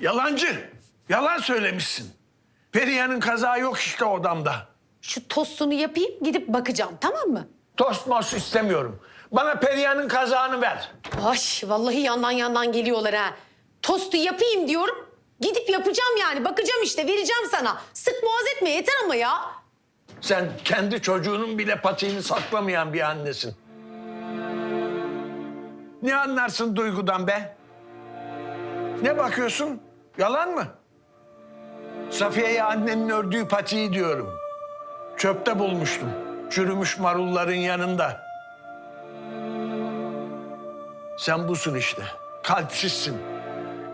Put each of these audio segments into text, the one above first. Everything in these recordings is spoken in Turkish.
Yalancı. Yalan söylemişsin. Perihan'ın kazağı yok işte odamda. Şu tostunu yapayım gidip bakacağım tamam mı? Tost most istemiyorum. Bana Perihan'ın kazağını ver. Ay vallahi yandan yandan geliyorlar ha. Tostu yapayım diyorum. Gidip yapacağım yani. Bakacağım işte vereceğim sana. Sık boğaz etme yeter ama ya. Sen kendi çocuğunun bile patiğini saklamayan bir annesin. Ne anlarsın duygudan be? Ne bakıyorsun? Yalan mı? Safiye'ye annenin ördüğü patiği diyorum. Çöpte bulmuştum. Çürümüş marulların yanında. Sen busun işte. Kalpsizsin.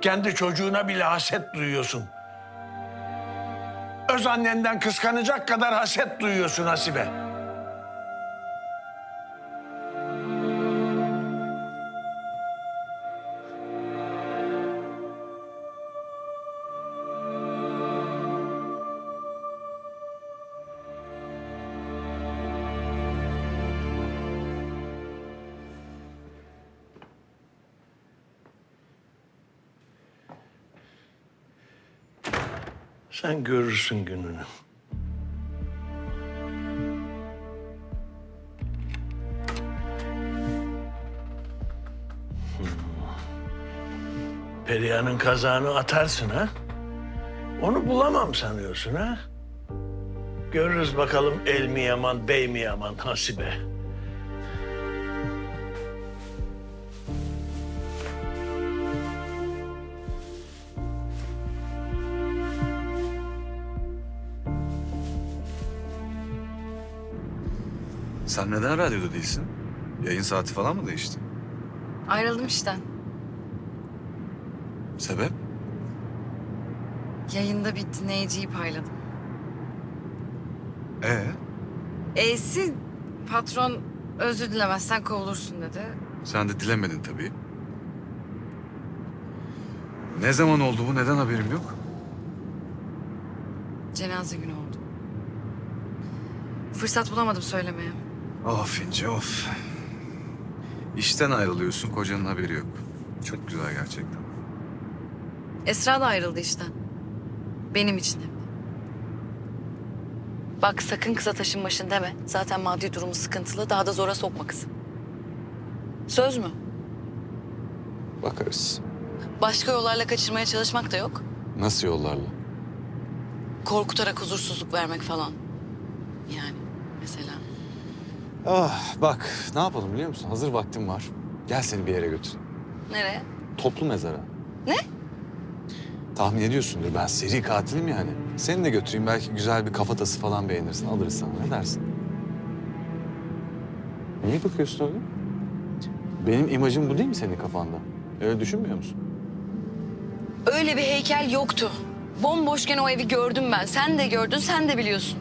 Kendi çocuğuna bile haset duyuyorsun. Öz annenden kıskanacak kadar haset duyuyorsun Hasibe. Sen görürsün gününü. Hmm. Perihan'ın kazağını atarsın ha? Onu bulamam sanıyorsun ha? Görürüz bakalım el mi yaman, bey mi yaman Hasibe. Sen neden radyoda değilsin? Yayın saati falan mı değişti? Ayrıldım işten. Sebep? Yayında bir dinleyiciyi payladım. Ee, E'si patron özür dilemezsen kovulursun dedi. sen de dilemedin tabii. Ne zaman oldu bu? Neden haberim yok? Cenaze günü oldu. Fırsat bulamadım söylemeye. Of İnce of. İşten ayrılıyorsun, kocanın haberi yok. Çok güzel gerçekten. Esra da ayrıldı işten. Benim için hem de. Bak sakın kıza taşın başın deme. Zaten maddi durumu sıkıntılı. Daha da zora sokma kızı. Söz mü? Bakarız. Başka yollarla kaçırmaya çalışmak da yok. Nasıl yollarla? Korkutarak huzursuzluk vermek falan. Yani mesela. Ah bak ne yapalım biliyor musun? Hazır vaktim var. Gel seni bir yere götüreyim. Nereye? Toplu mezara. Ne? Tahmin ediyorsundur ben seri katilim yani. Seni de götüreyim belki güzel bir kafatası falan beğenirsin. Alırız sana ne dersin? Niye bakıyorsun öyle? Benim imajım bu değil mi senin kafanda? Öyle düşünmüyor musun? Öyle bir heykel yoktu. Bomboşken o evi gördüm ben. Sen de gördün, sen de biliyorsun.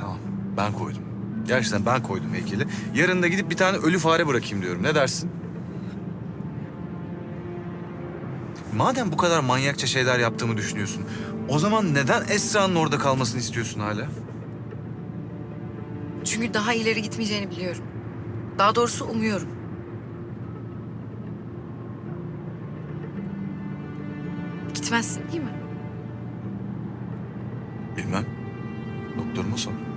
Tamam, ben koydum. Gerçekten ben koydum heykeli. Yarın da gidip bir tane ölü fare bırakayım diyorum. Ne dersin? Madem bu kadar manyakça şeyler yaptığımı düşünüyorsun... ...o zaman neden Esra'nın orada kalmasını istiyorsun hala? Çünkü daha ileri gitmeyeceğini biliyorum. Daha doğrusu umuyorum. Gitmezsin değil mi? Bilmem. Doktoruma sor.